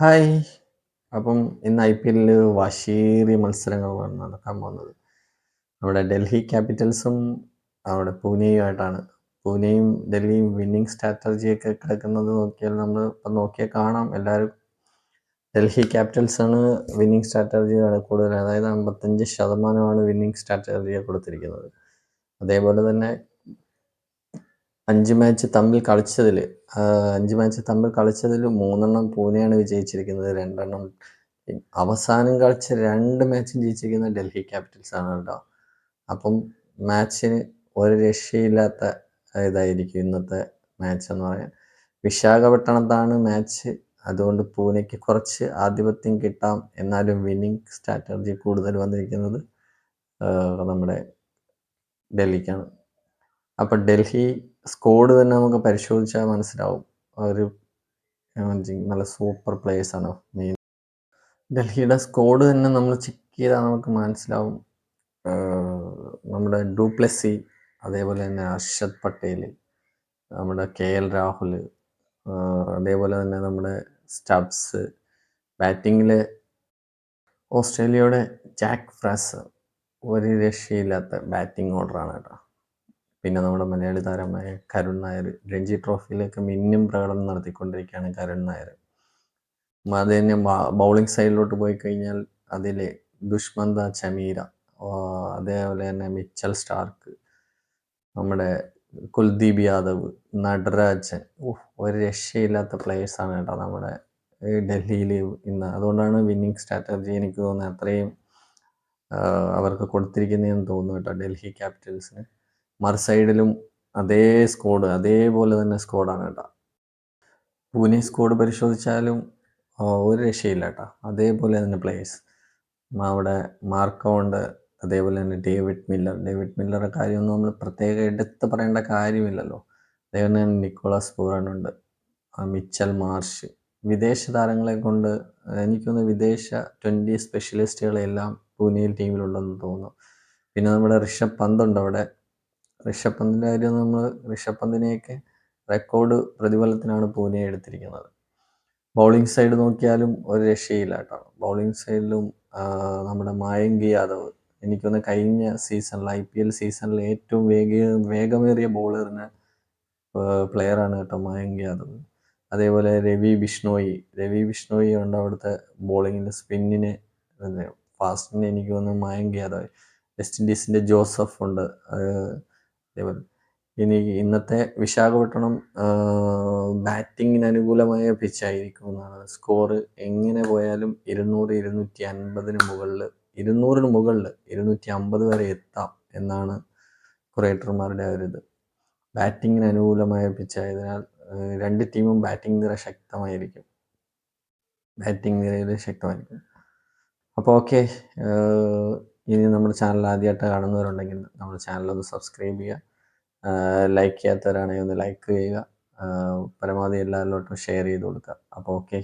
Hi. അപ്പം ഇന്ന് I P എല്ലിൽ വശീറി മത്സരങ്ങളാണ് നടക്കാൻ പോകുന്നത്. നമ്മുടെ ഡൽഹി ക്യാപിറ്റൽസും നമ്മുടെ പൂനെയുമായിട്ടാണ്. പൂനെയും ഡൽഹിയും വിന്നിങ് സ്ട്രാറ്റജിയൊക്കെ കിടക്കുന്നത് നോക്കിയാൽ നമ്മൾ ഇപ്പം നോക്കിയാൽ കാണാം. എല്ലാവരും ഡൽഹി ക്യാപിറ്റൽസാണ് വിന്നിങ് സ്ട്രാറ്റജിയാണ് കൂടുതൽ അതായത് അമ്പത്തഞ്ച് ശതമാനമാണ് വിന്നിങ് സ്ട്രാറ്റജിയെ കൊടുത്തിരിക്കുന്നത്. അതേപോലെ തന്നെ അഞ്ച് മാച്ച് തമ്മിൽ കളിച്ചതിൽ അഞ്ച് മാച്ച് തമ്മിൽ കളിച്ചതിൽ മൂന്നെണ്ണം പൂനെയാണ് വിജയിച്ചിരിക്കുന്നത് രണ്ടെണ്ണം അവസാനം കളിച്ച രണ്ട് മാച്ചും ജയിച്ചിരിക്കുന്നത് ഡൽഹി ക്യാപിറ്റൽസ് ആണ് കേട്ടോ. അപ്പം മാച്ചിന് ഒരു രക്ഷയില്ലാത്ത ഇതായിരിക്കും ഇന്നത്തെ മാച്ച് എന്ന് പറയാൻ. വിശാഖപട്ടണത്താണ് മാച്ച് അതുകൊണ്ട് പൂനെക്ക് കുറച്ച് ആധിപത്യം കിട്ടാം. എന്നാലും വിന്നിങ് സ്ട്രാറ്റജി കൂടുതൽ വന്നിരിക്കുന്നത് നമ്മുടെ ഡൽഹിക്കാണ്. അപ്പം ഡൽഹി സ്കോഡ് തന്നെ നമുക്ക് പരിശോധിച്ചാൽ മനസ്സിലാവും. ഒരു നല്ല സൂപ്പർ പ്ലേയേഴ്സാണ് മെയിൻ ഡൽഹിയുടെ സ്കോഡ് തന്നെ നമ്മൾ ചെക്ക് ചെയ്താൽ നമുക്ക് മനസ്സിലാവും. നമ്മുടെ ഡൂപ്ലസി അതേപോലെ തന്നെ അർഷദ് പട്ടേൽ നമ്മുടെ കെ എൽ രാഹുൽ അതേപോലെ തന്നെ നമ്മുടെ സ്റ്റബ്സ് ബാറ്റിങ്ങിൽ ഓസ്ട്രേലിയയുടെ ജാക്ക് ഫ്രാസ് ഒരു രക്ഷയില്ലാത്ത ബാറ്റിംഗ് ഓർഡറാണ് കേട്ടോ. പിന്നെ നമ്മുടെ മലയാളി താരമായ കരുൺ നായർ രഞ്ജി ട്രോഫിയിലേക്ക് മിന്നും പ്രകടനം നടത്തിക്കൊണ്ടിരിക്കുകയാണ് കരുൺ നായർ. അത് തന്നെ ബൗളിംഗ് സൈഡിലോട്ട് പോയി കഴിഞ്ഞാൽ അതിൽ ദുഷ്മന്ത ചമീര അതേപോലെ തന്നെ മിച്ചൽ സ്റ്റാർക്ക് നമ്മുടെ കുൽദീപ് യാദവ് നടരാജൻ ഒരു രക്ഷയില്ലാത്ത പ്ലേയേഴ്സാണ് കേട്ടോ നമ്മുടെ ഡൽഹിയിൽ ഇന്ന്. അതുകൊണ്ടാണ് വിന്നിങ് സ്ട്രാറ്റജി എനിക്ക് തോന്നുന്നത് അത്രയും അവർക്ക് കൊടുത്തിരിക്കുന്നതെന്ന് തോന്നുന്നു കേട്ടോ ഡൽഹി ക്യാപിറ്റൽസിന് മറു സൈഡിലും അതേ സ്കോഡ് അതേപോലെ തന്നെ സ്കോഡാണ് കേട്ടോ. പൂനെ സ്കോഡ് പരിശോധിച്ചാലും ഒരു രക്ഷയില്ല കേട്ടോ. അതേപോലെ തന്നെ പ്ലേയേഴ്സ് അവിടെ മാർക്കോണ്ട് അതേപോലെ തന്നെ ഡേവിഡ് മില്ലർ. ഡേവിഡ് മില്ലറുടെ കാര്യമൊന്നും നമ്മൾ പ്രത്യേകം എടുത്ത് പറയേണ്ട കാര്യമില്ലല്ലോ. അതേപോലെ തന്നെ നിക്കോളാസ് പൂറനുണ്ട് മിച്ചൽ മാർഷ്. വിദേശ താരങ്ങളെ കൊണ്ട് എനിക്കൊന്ന് വിദേശ ട്വന്റി സ്പെഷ്യലിസ്റ്റുകളെല്ലാം പൂനെയിൽ ടീമിലുണ്ടെന്ന് തോന്നുന്നു. പിന്നെ നമ്മുടെ ഋഷഭ് പന്ത് ഉണ്ട് അവിടെ. ഋഷഭ് കാര്യം നമ്മൾ ഋഷഭ് പന്തിനെയൊക്കെ റെക്കോർഡ് പ്രതിഫലത്തിനാണ് പൂനെ എടുത്തിരിക്കുന്നത്. ബൗളിംഗ് സൈഡ് നോക്കിയാലും ഒരു രക്ഷയില്ല കേട്ടോ. ബൗളിംഗ് സൈഡിലും നമ്മുടെ മായങ്കി യാദവ് എനിക്കൊന്ന് കഴിഞ്ഞ സീസണിൽ ഐ പി എൽ സീസണിൽ ഏറ്റവും വേഗ വേഗമേറിയ ബോളറിന് പ്ലെയറാണ് കേട്ടോ മായങ്കി യാദവ്. അതേപോലെ രവി ബിഷ്ണോയി. രവി ബിഷ്ണോയി ഉണ്ട് അവിടുത്തെ ബോളിങ്ങിൽ സ്പിന്നിന് ഫാസ്റ്റിന് എനിക്ക് തോന്നുന്നു മായങ്കി യാദവ്. വെസ്റ്റ് ഇൻഡീസിന്റെ ജോസഫ് ഉണ്ട്. അതേപോലെ ഇനി ഇന്നത്തെ വിശാഖപട്ടണം ബാറ്റിങ്ങിന് അനുകൂലമായ പിച്ചായിരിക്കും എന്നാണ്. സ്കോറ് എങ്ങനെ പോയാലും ഇരുന്നൂറ് ഇരുന്നൂറ്റി അൻപതിന് മുകളിൽ ഇരുന്നൂറിന് മുകളിൽ ഇരുന്നൂറ്റി അമ്പത് വരെ എത്താം എന്നാണ് കുറേറ്റർമാരുടെ ഒരു ഇത്. ബാറ്റിങ്ങിന് അനുകൂലമായ പിച്ചായതിനാൽ രണ്ട് ടീമും ബാറ്റിംഗ് നിര ശക്തമായിരിക്കും. ബാറ്റിംഗ് നിരയിൽ ശക്തമായിരിക്കും. അപ്പോൾ ഓക്കെ ഇനി നമ്മുടെ ചാനൽ ആദ്യമായിട്ട് കാണുന്നവരുണ്ടെങ്കിൽ നമ്മുടെ ചാനൽ ഒന്ന് സബ്സ്ക്രൈബ് ചെയ്യുക. ലൈക്ക് ചെയ്യാത്തവരാണെങ്കിൽ ഒന്ന് ലൈക്ക് ചെയ്യുക. പരമാവധി എല്ലാവരിലോട്ടും ഷെയർ ചെയ്ത് കൊടുക്കുക. അപ്പോൾ ഓക്കെ